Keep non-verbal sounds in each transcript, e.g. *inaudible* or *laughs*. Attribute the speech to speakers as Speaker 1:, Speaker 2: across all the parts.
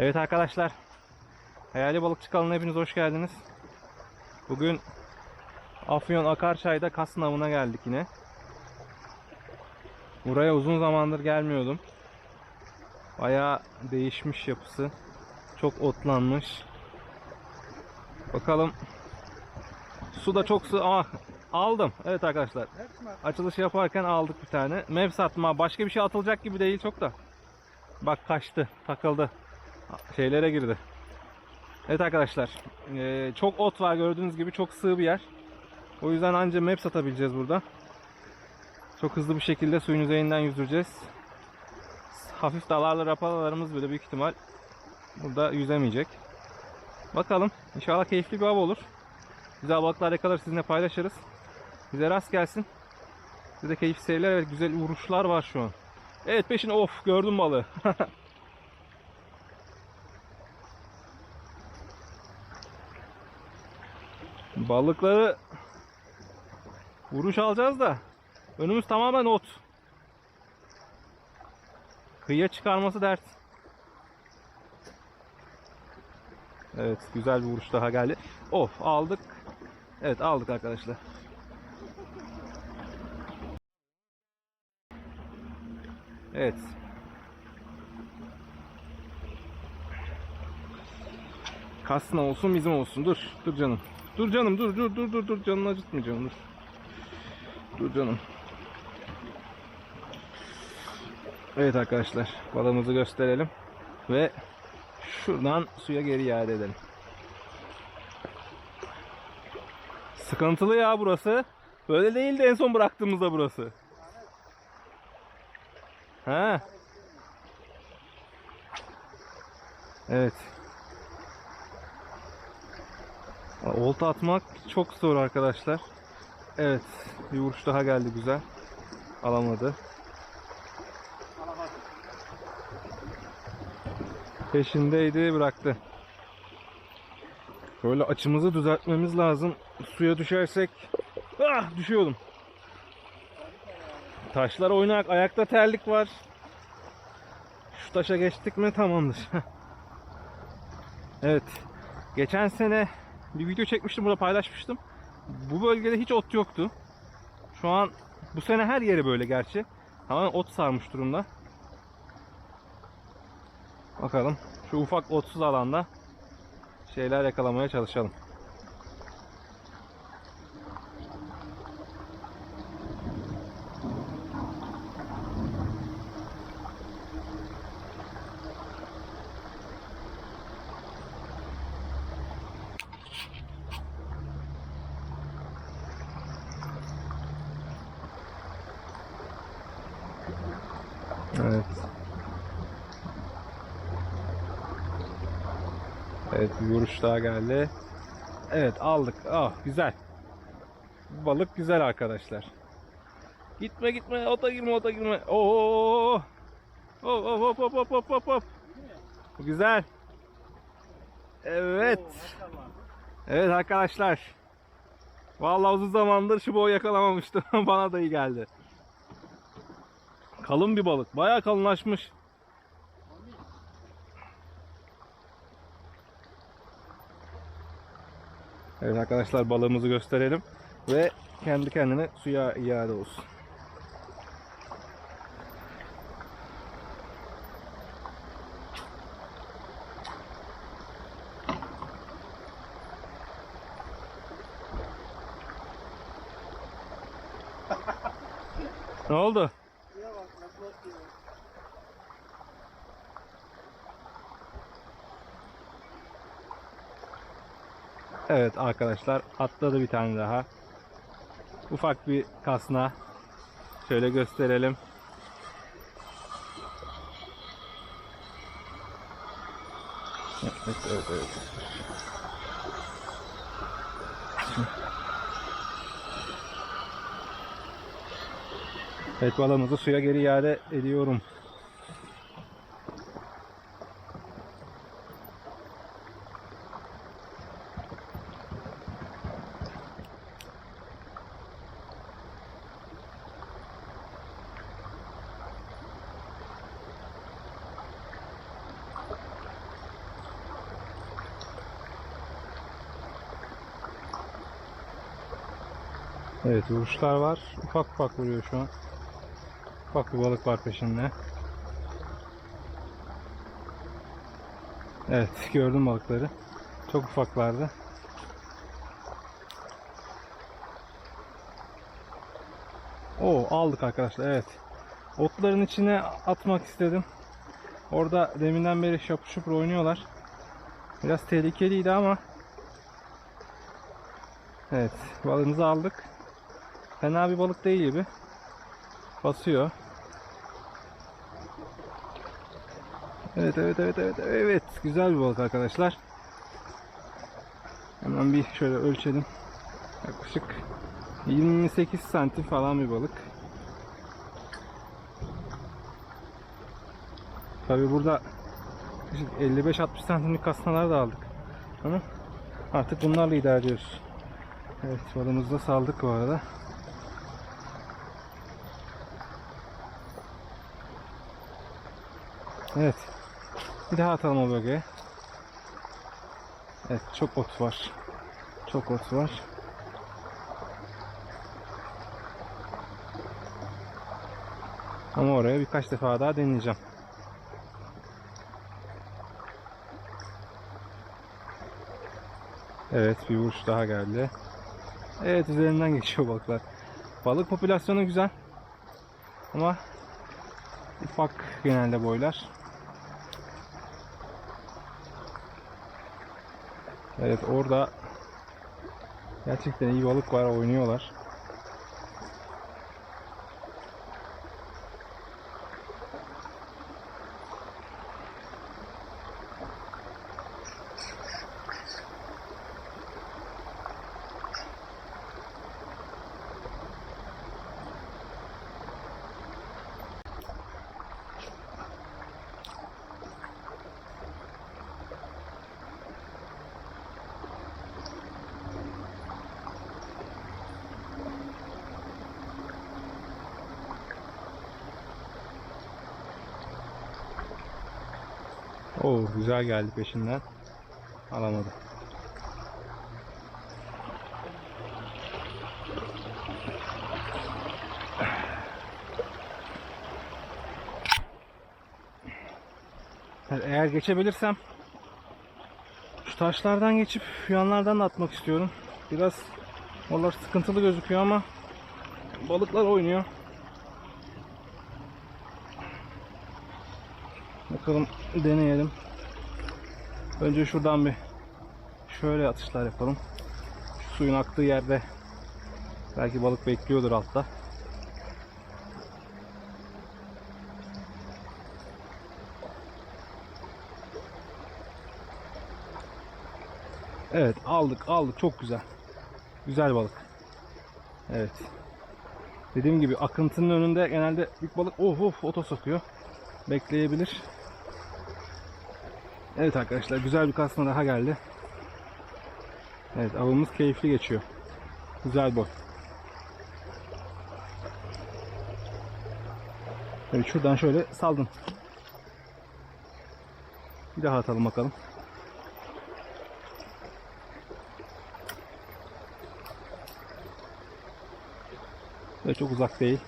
Speaker 1: Evet arkadaşlar. Hayali Balıkçı kanalına hepiniz hoş geldiniz. Bugün Afyon Akarçay'da kas sınavına geldik yine. Buraya uzun zamandır gelmiyordum. Bayağı değişmiş yapısı. Çok otlanmış. Bakalım. Su da çok su. Ah, aldım. Evet arkadaşlar. Açılış yaparken aldık bir tane. Mevs atma. Başka bir şey atılacak gibi değil çok da. Bak kaçtı. Takıldı. Şeylere girdi. Evet arkadaşlar. eee, çok ot var gördüğünüz gibi. Çok sığ bir yer. O yüzden anca map satabileceğiz burada. Çok hızlı bir şekilde suyun yüzeyinden yüzeceğiz. Hafif dalarlı rapalalarımız bile büyük ihtimal burada yüzemeyecek. Bakalım. İnşallah keyifli bir av olur. Güzel balıklar yakalar sizinle paylaşırız. Bize rast gelsin. Size de keyifli seyirler. Evet güzel vuruşlar var şu an. Evet peşine of gördüm balığı. *laughs* Balıkları vuruş alacağız da önümüz tamamen ot. Kıyıya çıkarması dert. Evet güzel bir vuruş daha geldi. Of aldık. Evet aldık arkadaşlar. Evet. Kasna olsun bizim olsun. Dur. Dur canım. Dur canım dur dur dur dur dur canını acıtmayacağım dur. Dur canım. Evet arkadaşlar balığımızı gösterelim ve şuradan suya geri iade edelim. Sıkıntılı ya burası. Böyle değildi en son bıraktığımızda burası. Ha. Evet. Olta atmak çok zor arkadaşlar. Evet. Bir vuruş daha geldi güzel. Alamadı. Peşindeydi bıraktı. Şöyle açımızı düzeltmemiz lazım. Suya düşersek ah düşüyordum. Taşlar oynak, ayakta terlik var. Şu taşa geçtik mi tamamdır. *laughs* evet. Geçen sene bir video çekmiştim burada paylaşmıştım. Bu bölgede hiç ot yoktu. Şu an bu sene her yeri böyle gerçi. Tamamen ot sarmış durumda. Bakalım şu ufak otsuz alanda şeyler yakalamaya çalışalım. Evet. Evet bir vuruş daha geldi. Evet aldık. Ah güzel. Balık güzel arkadaşlar. Gitme gitme ota girme ota girme. Oo. Hop hop hop hop hop hop hop. Güzel. Evet. Evet arkadaşlar. Vallahi uzun zamandır şu boğu yakalamamıştım. *laughs* Bana da iyi geldi. Kalın bir balık. Bayağı kalınlaşmış. Evet arkadaşlar balığımızı gösterelim. Ve kendi kendine suya iade olsun. Arkadaşlar atladı bir tane daha. Ufak bir kasna. Şöyle gösterelim. Evet, evet, evet. Evet balığımızı suya geri iade ediyorum. Evet vuruşlar var. Ufak ufak vuruyor şu an. Ufak bir balık var peşinde. Evet gördüm balıkları. Çok ufaklardı. Oo aldık arkadaşlar evet. Otların içine atmak istedim. Orada deminden beri şapur şupur oynuyorlar. Biraz tehlikeliydi ama Evet balığımızı aldık. Fena bir balık değil gibi. Basıyor. Evet evet evet evet evet güzel bir balık arkadaşlar. Hemen bir şöyle ölçelim. Yaklaşık 28 santim falan bir balık. Tabi burada 55-60 santimlik kasnalar da aldık. Ama artık bunlarla idare ediyoruz. Evet balımızı da saldık bu arada. Evet. Bir daha atalım o bölgeye. Evet çok ot var. Çok ot var. Ama oraya birkaç defa daha deneyeceğim. Evet bir vuruş daha geldi. Evet üzerinden geçiyor balıklar. Balık popülasyonu güzel. Ama ufak genelde boylar. Evet orada gerçekten iyi balık var oynuyorlar. Oo güzel geldi peşinden. Alamadı. Eğer geçebilirsem şu taşlardan geçip yanlardan da atmak istiyorum. Biraz oralar sıkıntılı gözüküyor ama balıklar oynuyor. Bakalım deneyelim. Önce şuradan bir şöyle atışlar yapalım. Şu suyun aktığı yerde belki balık bekliyordur altta. Evet aldık aldık çok güzel. Güzel balık. Evet. Dediğim gibi akıntının önünde genelde büyük balık of of oto sokuyor. Bekleyebilir. Evet arkadaşlar güzel bir kasma daha geldi. Evet avımız keyifli geçiyor. Güzel boy. Evet şuradan şöyle saldım. Bir daha atalım bakalım. Ve çok uzak değil.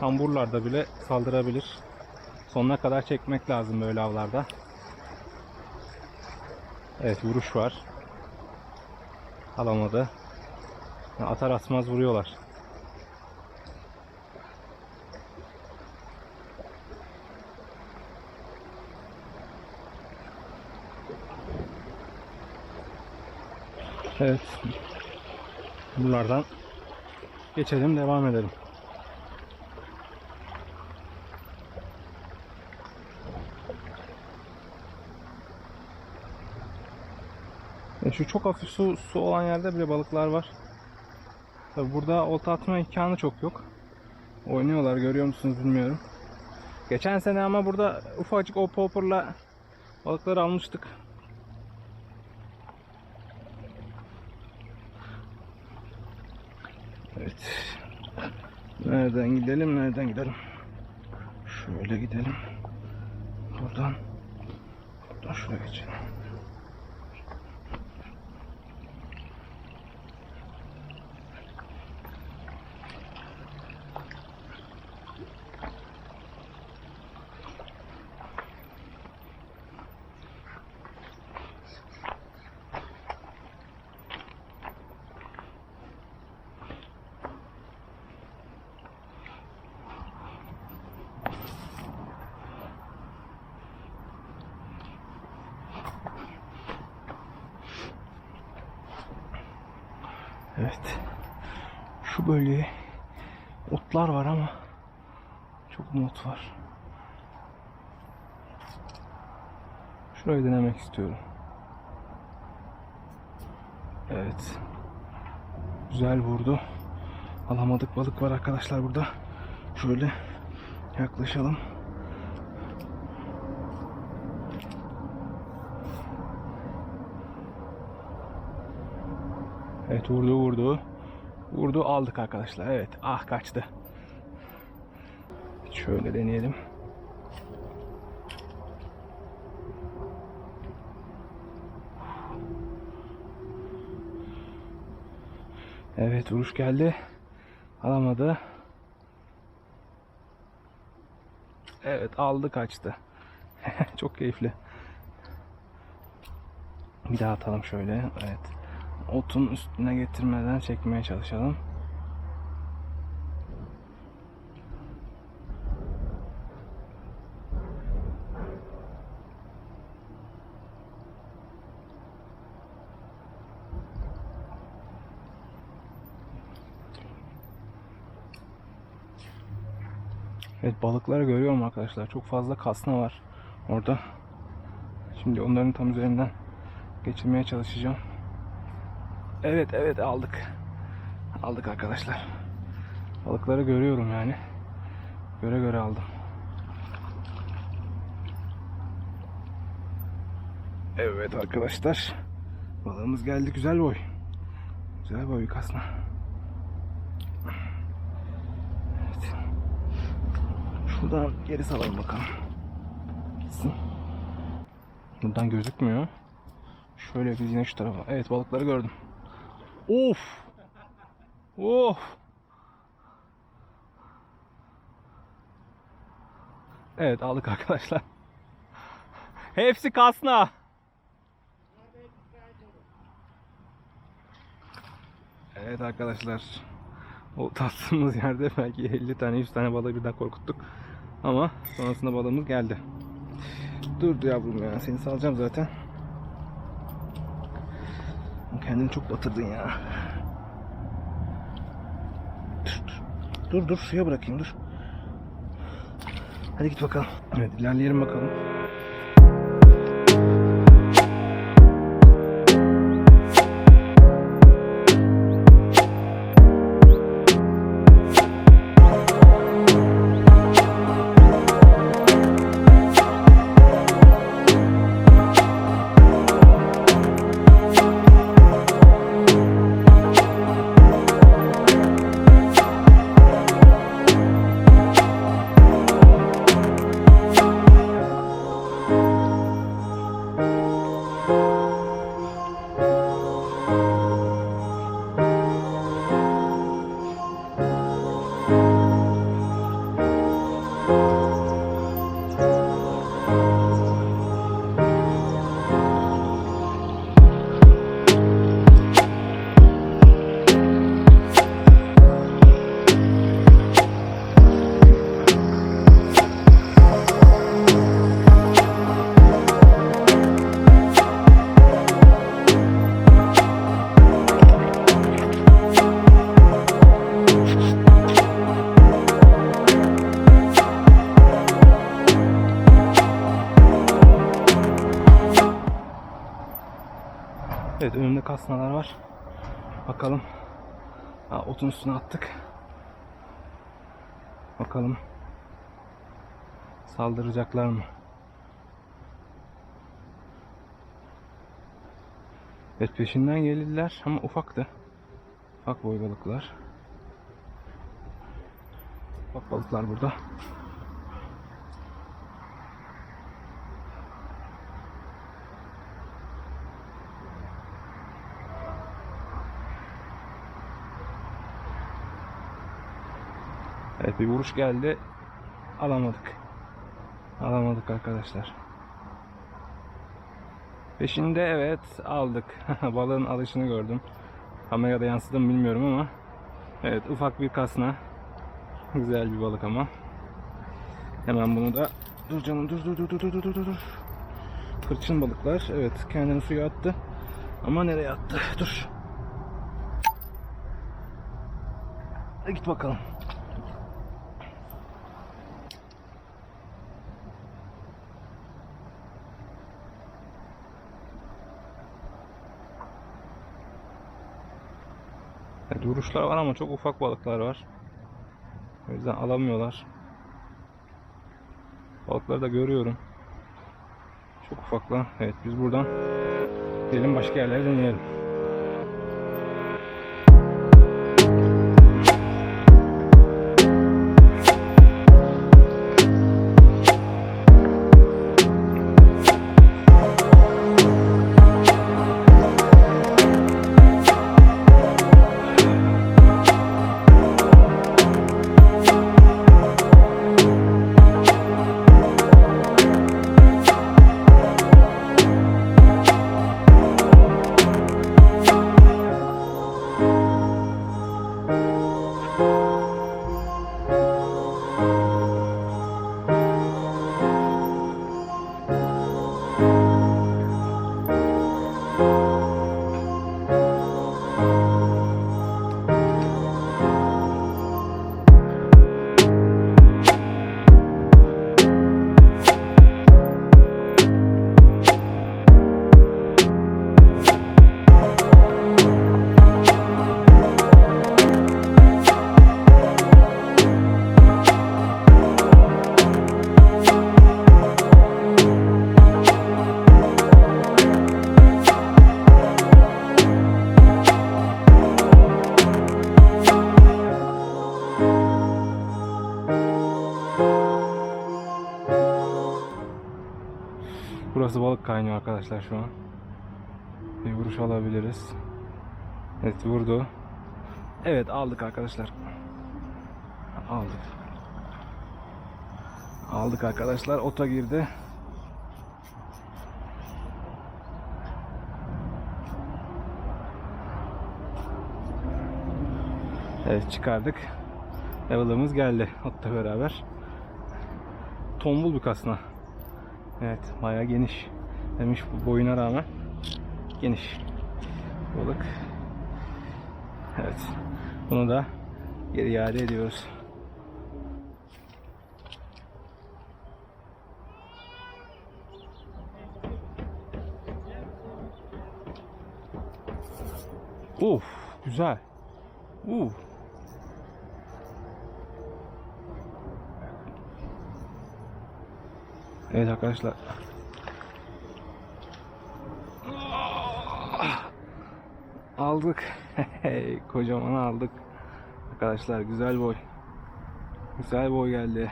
Speaker 1: Kamburlarda bile saldırabilir. Sonuna kadar çekmek lazım böyle avlarda. Evet vuruş var. Alamadı. Atar atmaz vuruyorlar. Evet. Bunlardan geçelim devam edelim. E şu çok hafif su, su olan yerde bile balıklar var. Tabi burada olta atma imkanı çok yok. Oynuyorlar görüyor musunuz bilmiyorum. Geçen sene ama burada ufacık o popper'la balıkları almıştık. Evet. Nereden gidelim? Nereden gidelim? Şöyle gidelim. Buradan. Buradan şuraya geçelim. Evet. Şu bölgeye otlar var ama çok mu ot var? Şurayı denemek istiyorum. Evet. Güzel vurdu. Alamadık balık var arkadaşlar burada. Şöyle yaklaşalım. Evet vurdu vurdu. Vurdu aldık arkadaşlar. Evet ah kaçtı. Şöyle deneyelim. Evet vuruş geldi. Alamadı. Evet aldı kaçtı. *laughs* Çok keyifli. Bir daha atalım şöyle. Evet otun üstüne getirmeden çekmeye çalışalım. Evet balıkları görüyorum arkadaşlar. Çok fazla kasna var orada. Şimdi onların tam üzerinden geçirmeye çalışacağım. Evet evet aldık. Aldık arkadaşlar. Balıkları görüyorum yani. Göre göre aldım. Evet arkadaşlar. Balığımız geldi güzel boy. Güzel boy kasna. Evet. Şuradan geri salalım bakalım. Gitsin. Buradan gözükmüyor. Şöyle biz yine şu tarafa. Evet balıkları gördüm. Of. Of. Evet aldık arkadaşlar. Hepsi kasna. Evet arkadaşlar. O tattığımız yerde belki 50 tane 100 tane balığı birden korkuttuk. Ama sonrasında balığımız geldi. Durdu yavrum ya. Seni salacağım zaten. Kendini çok batırdın ya. Dur, dur. Dur suya bırakayım dur. Hadi git bakalım. Evet ilerleyelim bakalım. Kasnalar var. Bakalım. Ha, otun üstüne attık. Bakalım. Saldıracaklar mı? Evet peşinden geldiler ama ufaktı. Ufak boy balıklar. Ufak balıklar burada. Evet bir vuruş geldi. Alamadık. Alamadık arkadaşlar. Peşinde evet aldık. *laughs* Balığın alışını gördüm. Kamerada yansıdım bilmiyorum ama. Evet ufak bir kasna. Güzel bir balık ama. Hemen bunu da dur canım dur dur dur dur dur dur dur. Kırçın balıklar evet kendini suya attı. Ama nereye attı? Dur. Git bakalım. Evet, vuruşlar var ama çok ufak balıklar var. O yüzden alamıyorlar. Balıkları da görüyorum. Çok ufaklar. Evet biz buradan gidelim başka yerlere deneyelim. Burası balık kaynıyor arkadaşlar şu an. Bir vuruş alabiliriz. Evet vurdu. Evet aldık arkadaşlar. Aldık. Aldık arkadaşlar. Ota girdi. Evet çıkardık. Level'ımız geldi otla beraber. Tombul bir kasna. Evet bayağı geniş. Demiş bu boyuna rağmen geniş. Balık. Evet. Bunu da geri iade ediyoruz. Of güzel. Uf. Evet arkadaşlar. Aldık. *laughs* Kocaman aldık. Arkadaşlar güzel boy. Güzel boy geldi.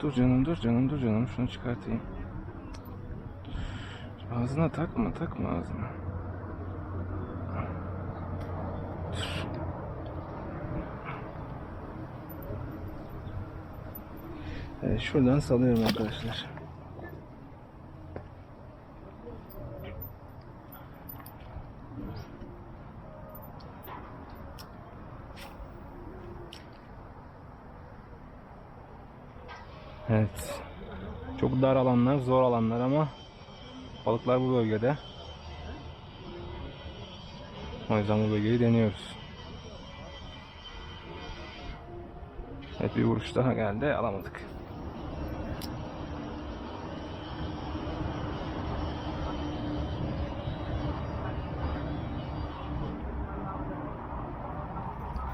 Speaker 1: Dur canım dur canım dur canım şunu çıkartayım. Ağzına takma takma ağzına. Evet, şuradan salıyorum arkadaşlar. Evet. Çok dar alanlar, zor alanlar ama balıklar bu bölgede. O yüzden bu bölgeyi deniyoruz. Evet bir vuruş daha geldi, alamadık.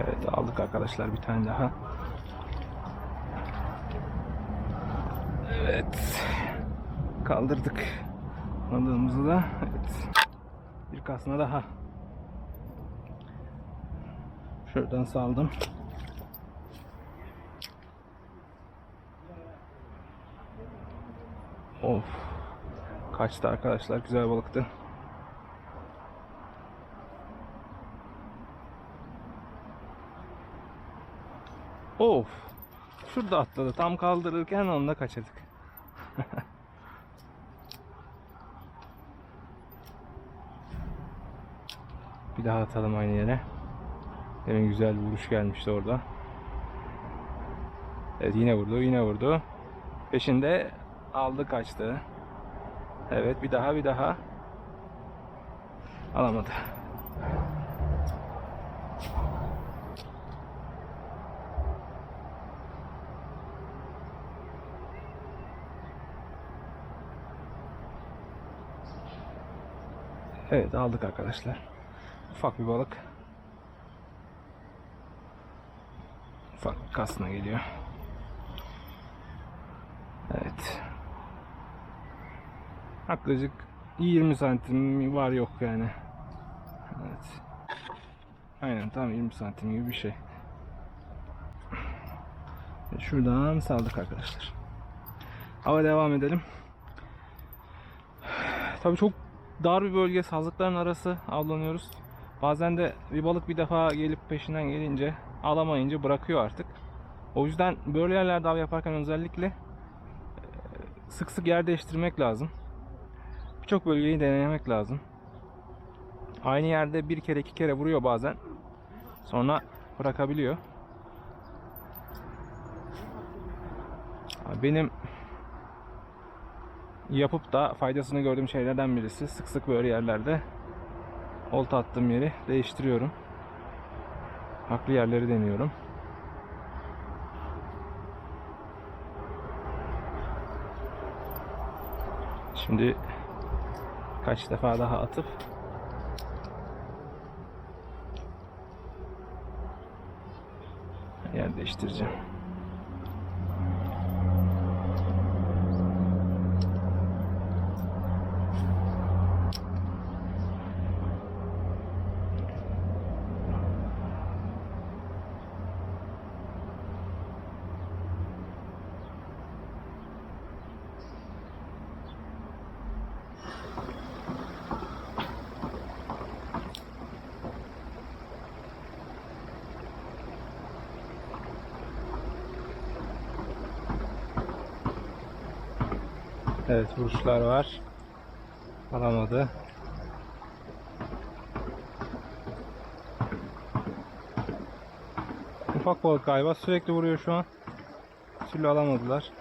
Speaker 1: Evet aldık arkadaşlar bir tane daha. Evet. Kaldırdık. Balığımızı da. Evet. Bir kasna daha. Şuradan saldım. Of. Kaçtı arkadaşlar. Güzel balıktı. Of. Şurada atladı. Tam kaldırırken onunla kaçırdık. *laughs* Bir daha atalım aynı yere. Demin güzel bir vuruş gelmişti orada. Evet yine vurdu, yine vurdu. Peşinde aldı kaçtı. Evet bir daha bir daha. Alamadı. Evet aldık arkadaşlar. Ufak bir balık. Ufak kasına geliyor. Evet. Yaklaşık 20 santim var yok yani. Evet. Aynen tam 20 santim gibi bir şey. Şuradan saldık arkadaşlar. Hava devam edelim. Tabii çok dar bir bölge sazlıkların arası avlanıyoruz. Bazen de bir balık bir defa gelip peşinden gelince alamayınca bırakıyor artık. O yüzden böyle yerlerde av yaparken özellikle e, sık sık yer değiştirmek lazım. Birçok bölgeyi denemek lazım. Aynı yerde bir kere iki kere vuruyor bazen. Sonra bırakabiliyor. Benim yapıp da faydasını gördüğüm şeylerden birisi sık sık böyle yerlerde olta attığım yeri değiştiriyorum. Farklı yerleri deniyorum. Şimdi kaç defa daha atıp yer değiştireceğim. Evet vuruşlar var. Alamadı. Ufak balık galiba sürekli vuruyor şu an. Türlü alamadılar.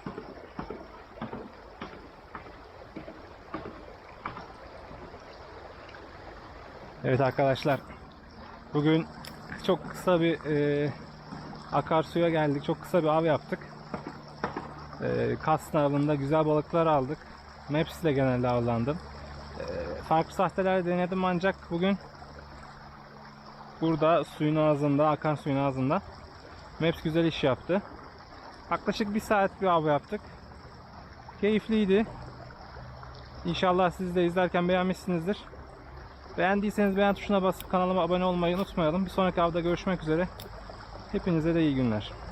Speaker 1: Evet arkadaşlar. Bugün çok kısa bir e, akarsuya geldik. Çok kısa bir av yaptık. E, kas avında güzel balıklar aldık. Maps ile genelde avlandım. E, farklı sahteler denedim ancak bugün burada suyun ağzında, akan suyun ağzında Maps güzel iş yaptı. Yaklaşık bir saat bir av yaptık. Keyifliydi. İnşallah siz de izlerken beğenmişsinizdir. Beğendiyseniz beğen tuşuna basıp kanalıma abone olmayı unutmayalım. Bir sonraki avda görüşmek üzere. Hepinize de iyi günler.